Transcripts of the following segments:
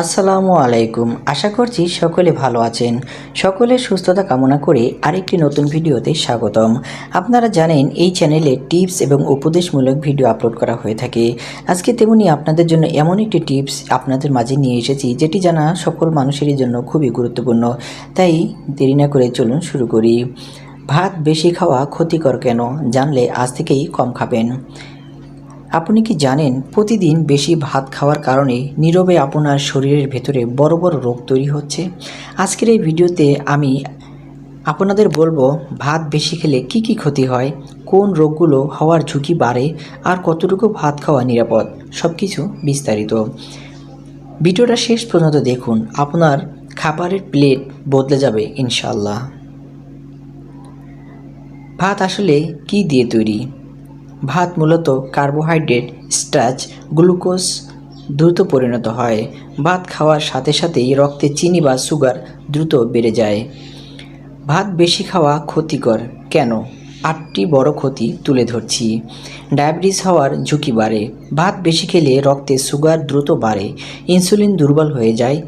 আসসালামু আলাইকুম। আশা করছি সকলে ভালো আছেন। সকলের সুস্থতা কামনা করে আরেকটি নতুন ভিডিওতে স্বাগতম। আপনারা জানেন, এই চ্যানেলে টিপস এবং উপদেশমূলক ভিডিও আপলোড করা হয়ে থাকে। আজকে তেমনি আপনাদের জন্য এমন একটি টিপস আপনাদের মাঝে নিয়ে এসেছি, যেটি জানা সকল মানুষেরই জন্য খুবই গুরুত্বপূর্ণ। তাই দেরি না করে চলুন শুরু করি। ভাত বেশি খাওয়া ক্ষতিকর কেন? জানলে আজ থেকেই কম খাবেন। আপনি কি জানেন, প্রতিদিন বেশি ভাত খাওয়ার কারণে নীরবে আপনার শরীরের ভেতরে বড় বড় রোগ তৈরি হচ্ছে? আজকের এই ভিডিওতে আমি আপনাদের বলব, ভাত বেশি খেলে কি কি ক্ষতি হয়, কোন রোগগুলো হওয়ার ঝুঁকি বাড়ে, আর কতটুকু ভাত খাওয়া নিরাপদ সব কিছু বিস্তারিত। ভিডিওটা শেষ পর্যন্ত দেখুন, আপনার খাবারের প্লেট বদলে যাবে ইনশাল্লাহ ভাত আসলে কি দিয়ে তৈরি? ভাত মূলত কার্বোহাইড্রেট, স্টার্চ, গ্লুকোজ দ্রুত পরিণত হয়। ভাত খাওয়ার সাথে সাথেই রক্তে চিনি বা সুগার দ্রুত বেড়ে যায়। ভাত বেশি খাওয়া ক্ষতিকর। কেন? আটটি বড় ক্ষতি তুলে ধরছি। ডায়াবেটিস হওয়ার ঝুঁকি বাড়ে। ভাত বেশি খেলে রক্তে সুগার দ্রুত বাড়ে। ইনসুলিন দুর্বল হয়ে যায়।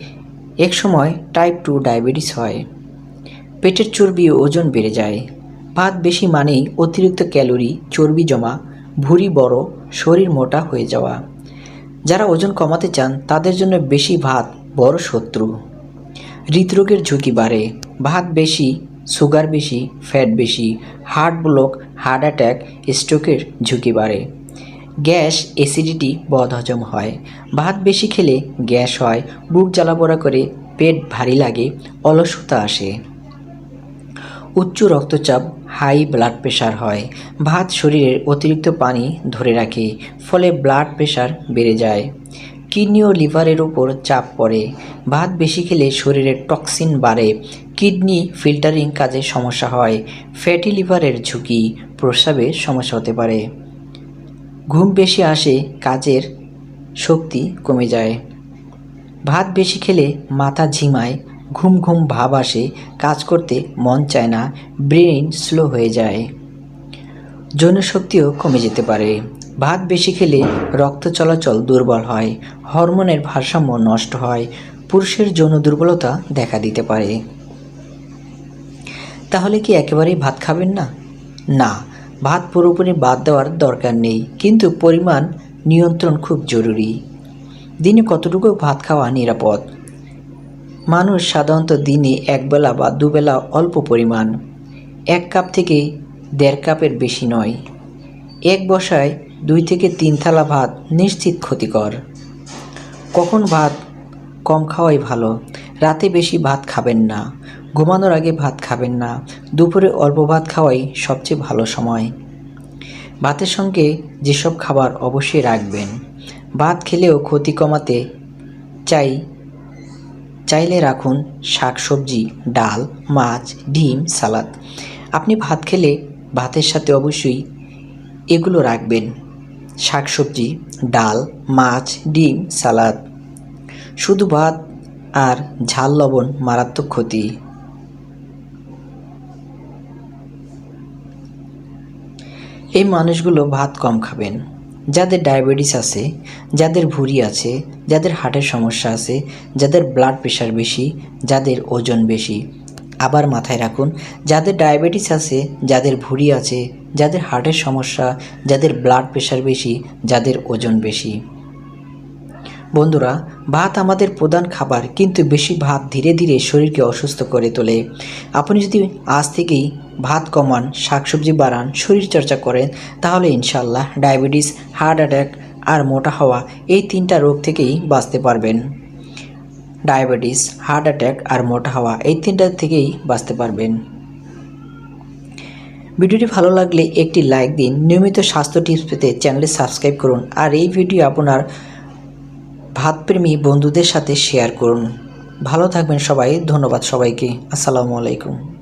একসময় টাইপ টু ডায়াবেটিস হয়। পেটের চর্বি ওজন বেড়ে যায়। ভাত বেশি মানেই অতিরিক্ত ক্যালোরি, চর্বি জমা, ভুঁড়ি বড়, শরীর মোটা হয়ে যাওয়া। যারা ওজন কমাতে চান, তাদের জন্য বেশি ভাত বড় শত্রু। হৃদরোগের ঝুঁকি বাড়ে। ভাত বেশি, সুগার বেশি, ফ্যাট বেশি, হার্ট ব্লক, হার্ট অ্যাটাক, স্ট্রোকের ঝুঁকি বাড়ে। গ্যাস, অ্যাসিডিটি বদহজম হয়। ভাত বেশি খেলে গ্যাস হয়, বুক জ্বালাপোড়া করে পেট ভারী লাগে, অলসতা আসে। উচ্চ রক্তচাপ হাই ব্লাড প্রেশার হয়। ভাত শরীরের অতিরিক্ত পানি ধরে রাখে, ফলে ব্লাড প্রেশার বেড়ে যায়। কিডনি ও লিভারের উপর চাপ পড়ে। ভাত বেশি খেলে শরীরের টক্সিন বাড়ে। কিডনি ফিল্টারিং কাজে সমস্যা হয়। ফ্যাটি লিভারের ঝুঁকি প্রস্রাবে সমস্যা হতে পারে। ঘুম বেশি আসে, কাজের শক্তি কমে যায়। ভাত বেশি খেলে মাথা ঝিমায় ঘুম ঘুম ভাব আসে, কাজ করতে মন চায় না, ব্রেন স্লো হয়ে যায়। যৌনশক্তিও কমে যেতে পারে। ভাত বেশি খেলে রক্ত চলাচল দুর্বল হয়, হরমোনের ভারসাম্য নষ্ট হয়, পুরুষের যৌন দুর্বলতা দেখা দিতে পারে। তাহলে কি একেবারেই ভাত খাবেন না? না, ভাত পুরোপুরি বাদ দেওয়ার দরকার নেই, কিন্তু পরিমাণ নিয়ন্ত্রণ খুব জরুরি। দিনে কতটুকু ভাত খাওয়া নিরাপদ? মানুষ সাধারণত দিনে একবেলা বা দুবেলা অল্প পরিমাণ, এক কাপ থেকে দেড় কাপের বেশি নয়। এক বসায় দুই থেকে তিন থালা ভাত নিশ্চিত ক্ষতিকর। কখন ভাত কম খাওয়াই ভালো? রাতে বেশি ভাত খাবেন না। ঘুমানোর আগে ভাত খাবেন না। দুপুরে অল্প ভাত খাওয়াই সবচেয়ে ভালো সময়। ভাতের সঙ্গে যেসব খাবার অবশ্যই রাখবেন। ভাত খেলেও ক্ষতি কমাতে চাই চাইলে রাখুন শাকসবজি, ডাল, মাছ, ডিম, সালাদ। আপনি ভাত খেলে ভাতের সাথে অবশ্যই এগুলো রাখবেন। শাকসবজি, ডাল, মাছ, ডিম, সালাদ। শুধু ভাত আর ঝাল, লবণ মারাত্মক ক্ষতি। এই মানুষগুলো ভাত কম খাবেন। যাদের ডায়াবেটিস আছে, যাদের ভুঁড়ি আছে, যাদের হার্টের সমস্যা আছে, যাদের ব্লাড প্রেশার বেশি, যাদের ওজন বেশি। আবার মাথায় রাখুন, যাদের ডায়াবেটিস আছে, যাদের ভুঁড়ি আছে, যাদের হার্টের সমস্যা, যাদের ব্লাড প্রেশার বেশি, যাদের ওজন বেশি। বন্ধুরা, ভাত আমাদের প্রধান খাবার, কিন্তু বেশি ভাত ধীরে ধীরে শরীরকে অসুস্থ করে তোলে। আপনি যদি আজ থেকেই ভাত কমান, শাকসবজি বাড়ান, শরীর চর্চা করেন, তাহলে ইনশাল্লাহ ডায়াবেটিস, হার্ট অ্যাটাক আর মোটা হওয়া এই তিনটা রোগ থেকেই বাঁচতে পারবেন। ডায়াবেটিস, হার্ট অ্যাটাক আর মোটা হওয়া এই তিনটা থেকেই বাঁচতে পারবেন। ভিডিওটি ভালো লাগলে একটি লাইক দিন। নিয়মিত স্বাস্থ্য টিপস পেতে চ্যানেলে সাবস্ক্রাইব করুন। আর এই ভিডিও আপনার ভাতপ্রেমী বন্ধুদের সাথে শেয়ার করুন। ভালো থাকবেন সবাই ধন্যবাদ সবাইকে। আসসালামু আলাইকুম।